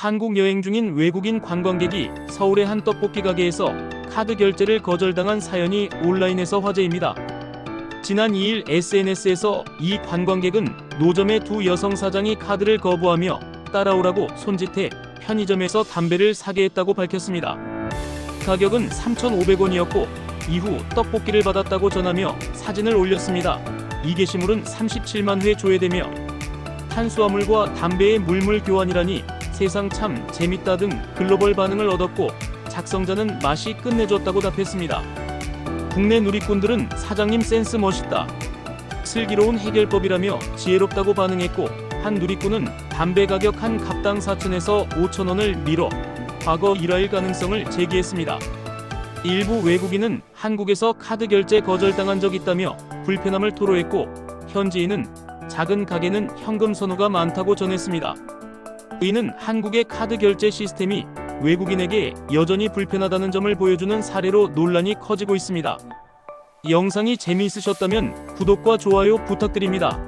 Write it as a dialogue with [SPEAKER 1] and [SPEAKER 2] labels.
[SPEAKER 1] 한국 여행 중인 외국인 관광객이 서울의 한 떡볶이 가게에서 카드 결제를 거절당한 사연이 온라인에서 화제입니다. 지난 2일 SNS에서 이 관광객은 노점의 두 여성 사장이 카드를 거부하며 따라오라고 손짓해 편의점에서 담배를 사게 했다고 밝혔습니다. 가격은 3,500원이었고 이후 떡볶이를 받았다고 전하며 사진을 올렸습니다. 이 게시물은 37만 회 조회되며 탄수화물과 담배의 물물 교환이라니 세상 참 재밌다 등 글로벌 반응을 얻었고 작성자는 맛이 끝내줬다고 답했습니다. 국내 누리꾼들은 사장님 센스 멋있다. 슬기로운 해결법이라며 지혜롭다고 반응했고 한 누리꾼은 담배 가격 한 갑당 4천에서 5천 원을 미뤄 과거 일화일 가능성을 제기했습니다. 일부 외국인은 한국에서 카드 결제 거절당한 적 있다며 불편함을 토로했고 현지인은 작은 가게는 현금 선호가 많다고 전했습니다. 이는 한국의 카드 결제 시스템이 외국인에게 여전히 불편하다는 점을 보여주는 사례로 논란이 커지고 있습니다. 영상이 재미있으셨다면 구독과 좋아요 부탁드립니다.